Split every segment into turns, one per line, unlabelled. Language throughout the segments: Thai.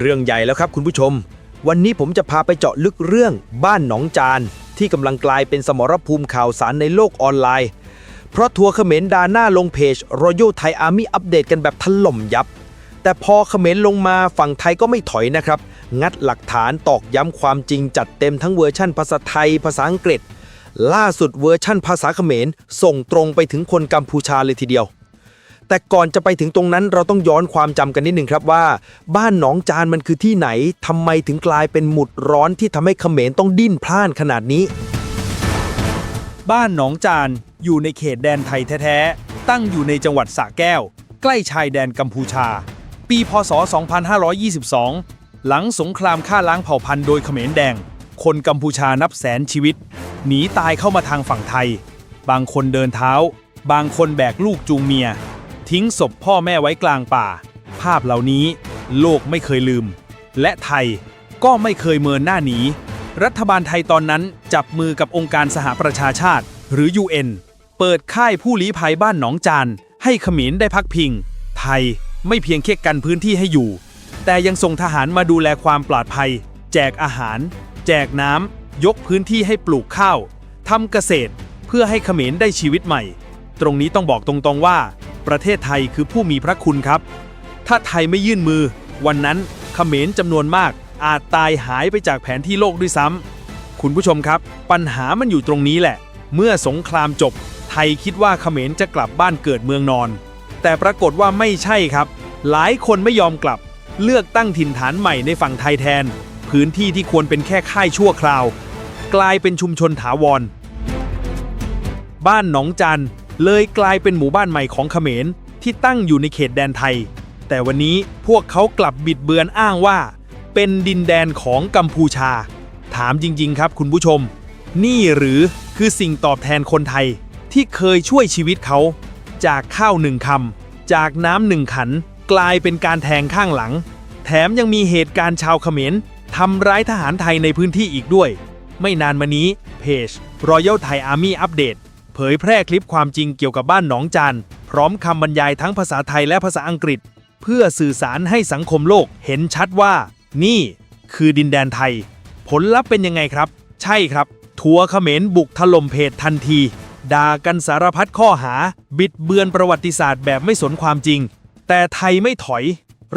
เรื่องใหญ่แล้วครับคุณผู้ชม วันนี้ผมจะพาไปเจาะลึกเรื่องบ้านหนองจาน ที่กำลังกลายเป็นสมรภูมิข่าวสารในโลกออนไลน์ เพราะทัวร์เขมรดาหน้าลงเพจ Royal Thai Army อัปเดตกันแบบถล่มยับ แต่พอเขมรลงมาฝั่งไทยก็ไม่ถอยนะครับ งัดหลักฐานตอกย้ำความจริงจัดเต็มทั้งเวอร์ชั่นภาษาไทย ภาษาอังกฤษ ล่าสุดเวอร์ชั่นภาษาเขมรส่งตรงไปถึงคนกัมพูชาเลยทีเดียว แต่ก่อนจะไปถึงตรงนั้นเราต้องย้อนความจำกันนิดหนึ่งครับว่า บ้านหนองจานมันคือที่ไหนทำไมถึงกลายเป็นหมุดร้อนที่ทำให้เขมรต้องดิ้นพล่านขนาดนี้
บ้านหนองจานอยู่ในเขตแดนไทยแท้ๆ ตั้งอยู่ในจังหวัดสระแก้ว ใกล้ชายแดนกัมพูชา ปีพศ 2522 หลังสงครามฆ่าล้างเผ่าพันธุ์โดยเขมรแดง คนกัมพูชานับแสนชีวิต หนีตายเข้ามาทางฝั่งไทย บางคนเดินเท้า บางคนแบกลูกจูงเมีย ทิ้งศพพ่อแม่ไว้กลางป่า ภาพเหล่านี้โลกไม่เคยลืม และไทยก็ไม่เคยเมินหน้าหนี รัฐบาลไทยตอนนั้นจับมือกับองค์การสหประชาชาติ หรือ UN เปิดค่ายผู้ลี้ภัยบ้านหนองจาน ให้ขมรได้พักพิง ไทยไม่เพียงแค่กันพื้นที่ให้อยู่ แต่ยังส่งทหารมาดูแลความปลอดภัย แจกอาหาร แจกน้ำยกพื้นที่ให้ปลูกข้าวทำเกษตร เพื่อให้ขมรได้ชีวิตใหม่ ตรงนี้ต้องบอกตรงๆว่า ประเทศไทยคือผู้มีพระคุณครับ ถ้าไทยไม่ยื่นมือ วันนั้นเขมรจำนวนมาก อาจตายหายไปจากแผนที่โลกด้วยซ้ำคุณผู้ชมครับ ปัญหามันอยู่ตรงนี้แหละ เมื่อสงครามจบ ไทยคิดว่าเขมรจะกลับบ้านเกิดเมืองนอน แต่ปรากฏว่าไม่ใช่ครับ หลายคนไม่ยอมกลับ เลือกตั้งถิ่นฐานใหม่ในฝั่งไทยแทน พื้นที่ที่ควรเป็นแค่ค่ายชั่วคราว กลายเป็นชุมชนถาวรบ้านหนองจัน เลยกลายเป็นหมู่บ้านใหม่ของเขมรที่ตั้งอยู่ในเขตแดนไทย แต่วันนี้พวกเขากลับบิดเบือนอ้างว่า เป็นดินแดนของกัมพูชา ถามจริง ๆ ครับคุณผู้ชม นี่หรือคือสิ่งตอบแทนคนไทยที่เคยช่วยชีวิตเขา จากข้าวหนึ่งคำจากน้ำหนึ่งขัน กลายเป็นการแทงข้างหลัง แถมยังมีเหตุการณ์ชาวเขมรทำร้ายทหารไทยในพื้นที่อีกด้วย ไม่นานมานี้เพจ Royal Thai Army Update เผยแพร่คลิปความจริงเกี่ยวกับบ้านหนองจานพร้อมคำบรรยายทั้งภาษาไทยและภาษาอังกฤษ เพื่อสื่อสารให้สังคมโลกเห็นชัดว่า นี่คือดินแดนไทย ผลลัพธ์เป็นยังไงครับ ใช่ครับ ทัวร์เขมรบุกถล่มเพจทันที ด่ากันสารพัดข้อหา บิดเบือนประวัติศาสตร์แบบไม่สนความจริง แต่ไทยไม่ถอย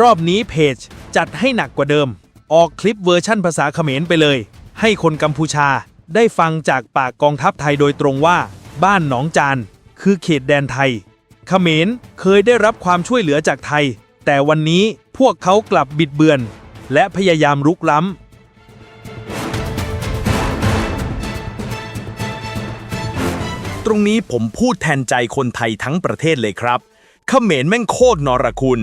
รอบนี้เพจจัดให้หนักกว่าเดิม ออกคลิปเวอร์ชั่นภาษาเขมรไปเลย ให้คนกัมพูชาได้ฟังจากปากกองทัพไทยโดยตรงว่า บ้านหนองจาน คือเขตแดนไทยเขมรเคยได้รับความช่วยเหลือจากไทย แต่วันนี้พวกเขากลับบิดเบือน และพยายามรุกล้ำ
ตรงนี้ผมพูดแทนใจคนไทยทั้งประเทศเลยครับเขมรแม่งโคตรนรคุณ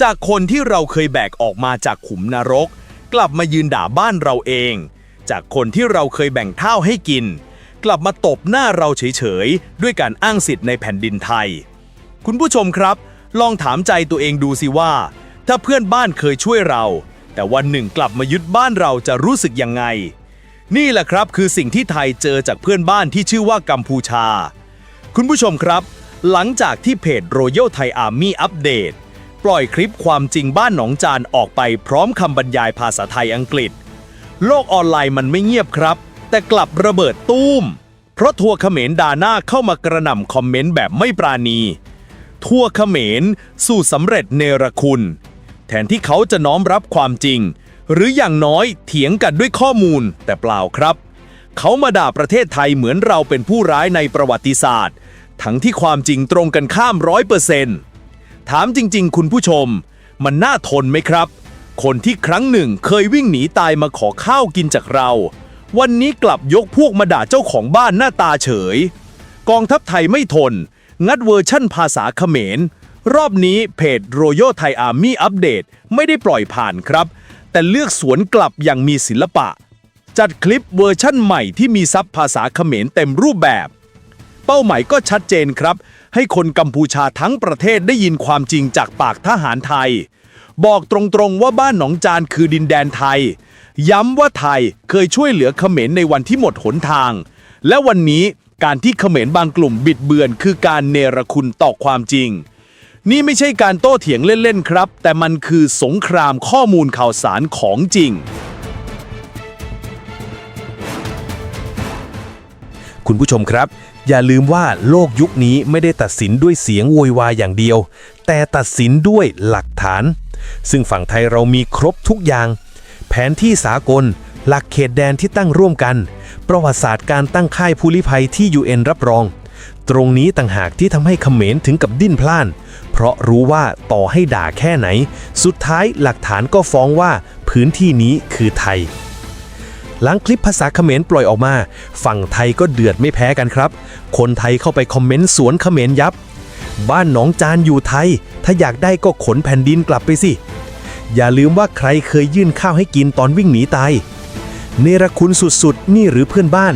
จากคนที่เราเคยแบกออกมาจากขุมนรก กลับมายืนด่าบ้านเราเอง จากคนที่เราเคยแบ่งข้าวให้กิน กลับมาตบหน้าเราเฉยๆ ด้วยการอ้างสิทธิ์ในแผ่นดินไทย คุณผู้ชมครับ ลองถามใจตัวเองดูสิว่า ถ้าเพื่อนบ้านเคยช่วยเรา แต่วันหนึ่งกลับมายึดบ้านเราจะรู้สึกยังไง นี่แหละครับคือสิ่งที่ไทยเจอจากเพื่อนบ้านที่ชื่อว่ากัมพูชา คุณผู้ชมครับ หลังจากที่เพจ Royal Thai Army Update ปล่อยคลิปความจริงบ้านหนองจานออกไปพร้อมคำบรรยายภาษาไทยอังกฤษ โลกออนไลน์มันไม่เงียบครับ แต่กลับระเบิดตู้ม เพราะทัวร์เขมรดาหน้าเข้ามากระหน่ำคอมเมนต์แบบไม่ปราณี ทัวร์เขมรสู่สำเร็จเนรคุณ แทนที่เขาจะน้อมรับความจริง หรืออย่างน้อยเถียงกันด้วยข้อมูลแต่เปล่าครับ เขามาด่าประเทศไทยเหมือนเราเป็นผู้ร้ายในประวัติศาสตร์ ทั้งที่ความจริงตรงกันข้ามร้อยเปอร์เซนต์ถามจริง ๆ คุณผู้ชม มันน่าทนไหมครับ คนที่ครั้งหนึ่งเคยวิ่งหนีตายมาขอข้าวกินจากเรา วันนี้กลับยกพวกมาด่าเจ้าของบ้านหน้าตาเฉย กองทัพไทยไม่ทน งัดเวอร์ชั่นภาษาเขมร รอบนี้เพจ Royal Thai Army Update ไม่ได้ปล่อยผ่านครับ แต่เลือกสวนกลับอย่างมีศิลปะ จัดคลิปเวอร์ชั่นใหม่ที่มีซับภาษาเขมรเต็มรูปแบบ เป้าหมายก็ชัดเจนครับ ให้คนกัมพูชาทั้งประเทศได้ยินความจริงจากปากทหารไทย บอกตรงๆว่าบ้านหนองจานคือดินแดนไทย ย้ำว่าไทยเคยช่วยเหลือเขมรในวันที่หมดหนทาง และวันนี้การที่เขมรบางกลุ่มบิดเบือน คือการเนรคุณต่อความจริง นี่ไม่ใช่การโต้เถียงเล่นๆครับ แต่มันคือสงครามข้อมูลข่าวสารของจริง
คุณผู้ชมครับ อย่าลืมว่าโลกยุคนี้ไม่ได้ตัดสินด้วยเสียงโวยวายอย่างเดียว แต่ตัดสินด้วยหลักฐาน ซึ่งฝั่งไทยเรามีครบทุกอย่าง แผนที่สากล หลักเขตแดนที่ตั้งร่วมกัน ประวัติศาสตร์การตั้งค่ายผู้ลี้ภัยที่ UN รับรอง ตรงนี้ต่างหากที่ทำให้เขมรถึงกับดิ้นพล่าน เพราะรู้ว่าต่อให้ด่าแค่ไหน สุดท้ายหลักฐานก็ฟ้องว่าพื้นที่นี้คือไทย หลังคลิปภาษาเขมรปล่อยออกมา ฝั่งไทยก็เดือดไม่แพ้กันครับ คนไทยเข้าไปคอมเมนต์สวนเขมรยับ บ้านหนองจานอยู่ไทย ถ้าอยากได้ก็ขนแผ่นดินกลับไปสิ อย่าลืมว่าใครเคยยื่นข้าวให้กินตอนวิ่งหนีตาย เนรคุณสุดๆ นี่หรือเพื่อนบ้าน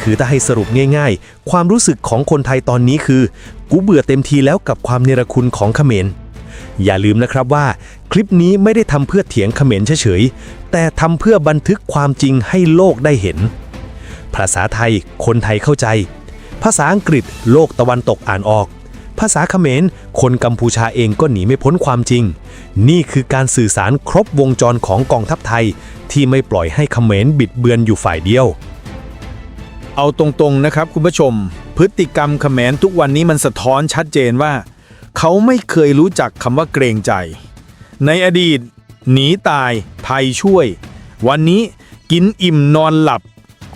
คือถ้าให้สรุปง่าย ๆ ความรู้สึกของคนไทยตอนนี้คือ กูเบื่อเต็มทีแล้วกับความเนรคุณของเขมรอย่าลืมนะครับว่า คลิปนี้ไม่ได้ทำเพื่อเถียงเขมรเฉยๆ แต่ทำเพื่อบันทึกความจริงให้โลกได้เห็น ภาษาไทย คนไทยเข้าใจ ภาษาอังกฤษโลกตะวันตกอ่านออก ภาษาเขมร คนกัมพูชาเองก็หนีไม่พ้นความจริง นี่คือการสื่อสารครบวงจรของกองทัพไทย ที่ไม่ปล่อยให้เขมรบิดเบือนอยู่ฝ่ายเดียว
เอาตรงๆนะครับคุณผู้ชม พฤติกรรมเขมรทุกวันนี้มันสะท้อนชัดเจนว่า เขาไม่เคยรู้จักคำว่าเกรงใจ ในอดีต หนีตายไทยช่วย วันนี้กินอิ่มนอนหลับ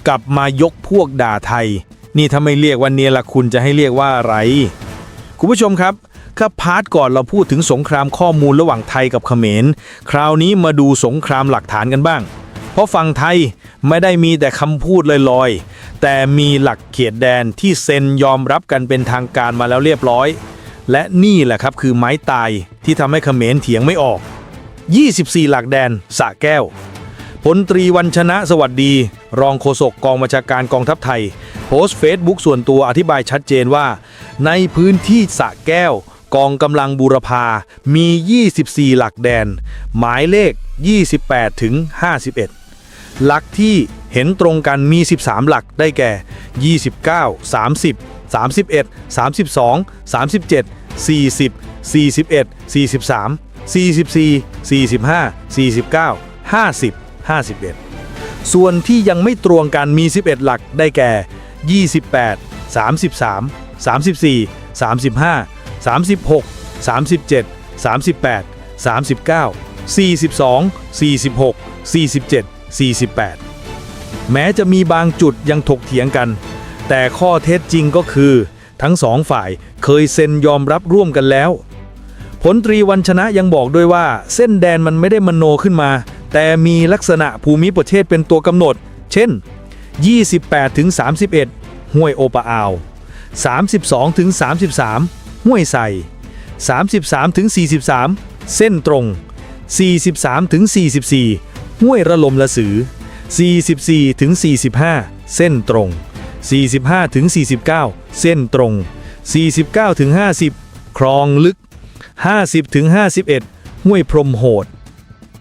กลับมายกพวกด่าไทย นี่ถ้าไม่เรียกว่าเนรคุณจะให้เรียกว่าอะไร คุณผู้ชมครับถ้าพาร์ทก่อนเราพูดถึงสงครามข้อมูลระหว่างไทยกับเขมร คราวนี้มาดูสงครามหลักฐานกันบ้าง เพราะฝั่งไทยไม่ได้มีแต่คำพูดลอยๆ แต่มีหลักเขตแดนที่เซ็นยอมรับกันเป็นทางการมาแล้วเรียบร้อย และนี่แหละครับคือไม้ตายที่ทำให้เขมรเถียงไม่ออก 24 หลักแดนสะแก้วพลตรีวันชนะสวัสดี รองโฆษกกองบัญชาการกองทัพไทย โพสต์เฟซบุ๊กส่วนตัวอธิบายชัดเจนว่า ในพื้นที่สะแก้ว กองกำลังบูรพามี 24 หลักแดน หมายเลข 28 ถึง 51 หลักที่เห็นตรงกันมี 13 หลักได้แก่ 29 30 31 32 37 40 41 43 44 45 49 50 51 ส่วนที่ยังไม่ตรงกันมี 11 หลักได้แก่ 28 33 34 35 36 37 38 39 42 46 47 48 แม้จะมีบางจุดยังถกเถียงกัน แต่ข้อเท็จจริงก็คือ ทั้งสองฝ่ายเคยเซ็นยอมรับร่วมกันแล้ว ผลตรีวันชนะยังบอกด้วยว่า เส้นแดนมันไม่ได้มโนขึ้นมา แต่มีลักษณะภูมิประเทศเป็นตัวกำหนด เช่น 28ถึง31 ห้วยโอปะอาว 32ถึง33 ห้วยใส่33ถึง43 เส้นตรง 43ถึง44 ห้วยระลมละสือ 44ถึง45 เส้นตรง 45ถึง49 เส้นตรง 49ถึง50 คลองลึก 50ถึง51 ห้วยพรมโหด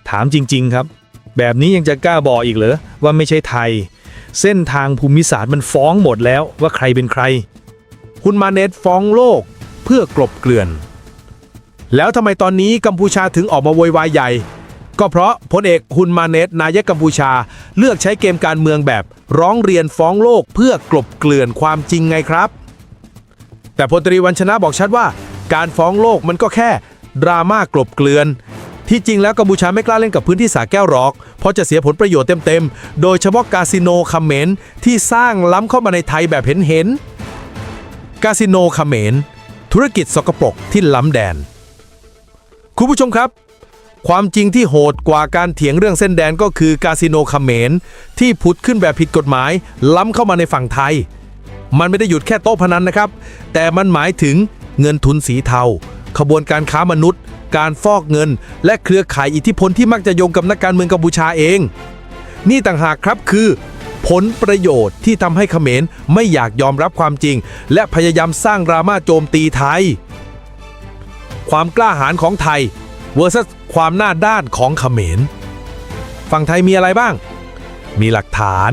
ถามจริง ๆ ครับ แบบนี้ยังจะกล้าบอกอีกเหรอ ว่าไม่ใช่ไทย เส้นทางภูมิศาสตร์มันฟ้องหมดแล้วว่าใครเป็นใคร คุณมาเนตฟ้องโลกเพื่อกลบเกลื่อน แล้วทำไมตอนนี้กัมพูชาถึงออกมาโวยวายใหญ่ ก็เพราะพลเอกฮุนมาเนตนายกกัมพูชา เลือกใช้เกมการเมืองแบบร้องเรียนฟ้องโลกเพื่อกลบเกลื่อนความจริงไงครับ แต่พลตรีวันชนะบอกชัดว่า การฟ้องโลกมันก็แค่ดราม่ากลบเกลื่อนที่จริงแล้วกัมพูชาไม่กล้าเล่นกับพื้นที่สาแก้วหรอก เพราะจะเสียผลประโยชน์เต็มๆ โดยเฉพาะคาสิโนคาเมนที่สร้างล้ำเข้ามาในไทยแบบเห็นๆคาสิโนคาเมนธุรกิจสกปรกที่ล้ำแดน คุณผู้ชมครับ ความจริงที่โหดกว่าการเถียงเรื่องเส้นแดนก็คือคาสิโนคาเขมนที่ผุดขึ้นแบบผิดกฎหมาย ล้ำเข้ามาในฝั่งไทย มันไม่ได้หยุดแค่โต๊ะพนันนะครับ แต่มันหมายถึงเงินทุนสีเทา ขบวนการค้ามนุษย์ การฟอกเงิน และเครือข่ายอิทธิพลที่มักจะโยงกับนักการเมืองกัมพูชาเอง นี่ต่างหากครับคือ ผลประโยชน์ที่ทำให้เขมรไม่อยากยอมรับความจริง และพยายามสร้างดราม่าโจมตีไทย ความกล้าหาญของไทย versus ความหน้าด้านของเขมร ฝั่งไทยมีอะไรบ้าง มีหลักฐาน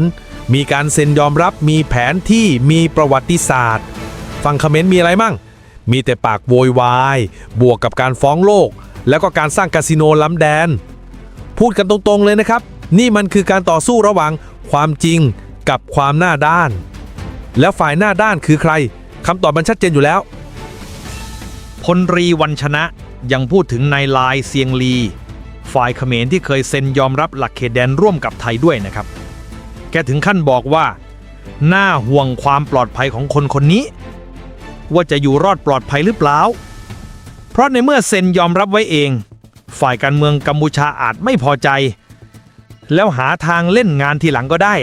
มีการเซ็นยอมรับ มีแผนที่ มีประวัติศาสตร์ ฝั่งเขมรมีอะไรบ้าง
มีแต่ปากโวยวาย บวกกับการฟ้องโลก แล้วก็การสร้างคาสิโนล้ำแดน พูดกันตรงๆเลยนะครับ นี่มันคือการต่อสู้ระหว่างความจริงกับความหน้าด้าน แล้วฝ่ายหน้าด้านคือใครคำตอบมันชัดเจนอยู่แล้ว
พลรีวันชนะ ยังพูดถึงนายลายเซียงลี ฝ่ายเขมรที่เคยเซ็นยอมรับหลักเขตแดนร่วมกับไทยด้วยนะครับ แกถึงขั้นบอกว่า น่าห่วงความปลอดภัยของคนคนนี้ ว่าจะอยู่รอดปลอดภัยหรือเปล่า เพราะในเมื่อเซ็นยอมรับไว้เอง ฝ่ายการเมืองกัมพูชาอาจไม่พอใจ แล้วหาทางเล่นงานทีหลังก็ได้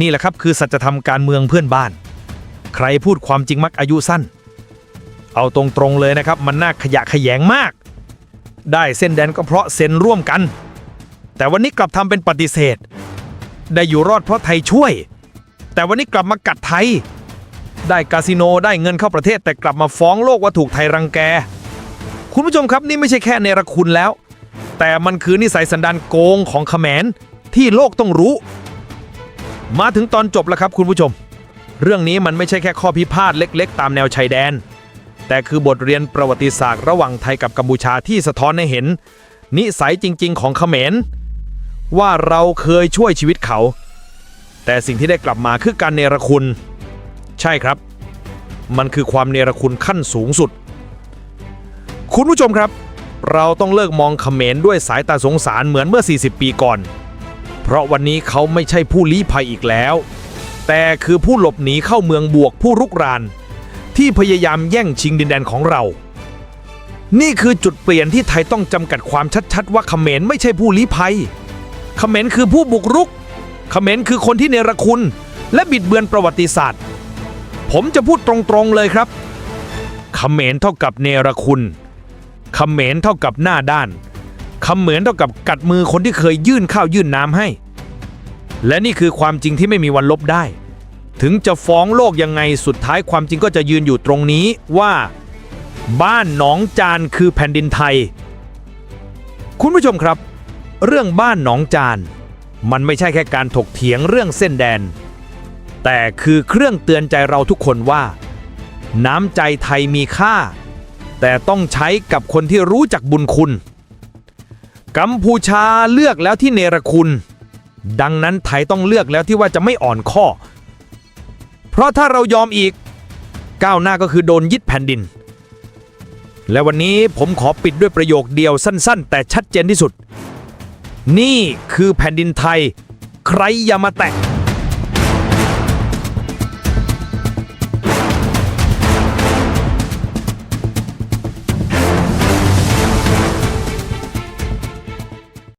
นี่แหละครับคือสัจธรรมการเมืองเพื่อนบ้าน ใครพูดความจริงมักอายุสั้น เอาตรงๆเลยนะครับ มันน่าขยะแขยงมาก ได้เส้นแดนก็เพราะเซ็นร่วมกัน แต่วันนี้กลับทำเป็นปฏิเสธ ได้อยู่รอดเพราะไทยช่วย แต่วันนี้กลับมากัดไทย ได้คาสิโนได้เงินเข้าประเทศ แต่กลับมาฟ้องโลกว่าถูกไทยรังแก คุณผู้ชมครับนี่ไม่ใช่แค่เนรคุณแล้ว แต่มันคือนิสัยสันดานโกงของเขมรที่โลกต้องรู้ มาถึงตอนจบแล้วครับคุณผู้ชม เรื่องนี้มันไม่ใช่แค่ข้อพิพาทเล็ก ๆ ตามแนวชายแดน แต่คือบทเรียนประวัติศาสตร์ระหว่างไทยกับกัมพูชาที่สะท้อนให้เห็น นิสัยจริง ๆ ของเขมร ว่าเราเคยช่วยชีวิตเขา แต่สิ่งที่ได้กลับมาคือการเนรคุณ ใช่ครับ มันคือความเนรคุณขั้นสูงสุด คุณผู้ชมครับ เราต้องเลิกมองเขมรด้วยสายตาสงสารเหมือนเมื่อ 40 ปีก่อน เพราะวันนี้เขาไม่ใช่ผู้ลี้ภัยอีกแล้ว แต่คือผู้หลบหนีเข้าเมืองบวกผู้รุกราน ที่พยายามแย่งชิงดินแดนของเรา นี่คือจุดเปลี่ยนที่ไทยต้องจำกัดความชัดๆ ว่าเขมรไม่ใช่ผู้ลี้ภัย เขมรคือผู้บุกรุก เขมรคือคนที่เนรคุณ และบิดเบือนประวัติศาสตร์ ผมจะพูดตรงๆเลยครับ เขมรเท่ากับเนรคุณ เขมรเท่ากับหน้าด้าน เขมรเท่ากับกัดมือคนที่เคยยื่นข้าวยื่นน้ำให้ และนี่คือความจริงที่ไม่มีวันลบได้ ถึงจะฟ้องโลกยังไงสุดท้ายความจริงก็จะยืนอยู่ตรงนี้ว่า บ้านหนองจานคือแผ่นดินไทย คุณผู้ชมครับ เรื่องบ้านหนองจาน มันไม่ใช่แค่การถกเถียงเรื่องเส้นแดน แต่คือเครื่องเตือนใจเราทุกคนว่า น้ำใจไทยมีค่า แต่ต้องใช้กับคนที่รู้จักบุญคุณ กัมพูชาเลือกแล้วที่เนรคุณ ดังนั้นไทยต้องเลือกแล้วที่ว่าจะไม่อ่อนข้อ เพราะถ้าเรายอมอีก ก้าวหน้าก็คือโดนยึดแผ่นดิน และวันนี้ผมขอปิดด้วยประโยคเดียวสั้น ๆ แต่ชัดเจนที่สุด นี่คือแผ่นดินไทย ใครอย่ามาแตะ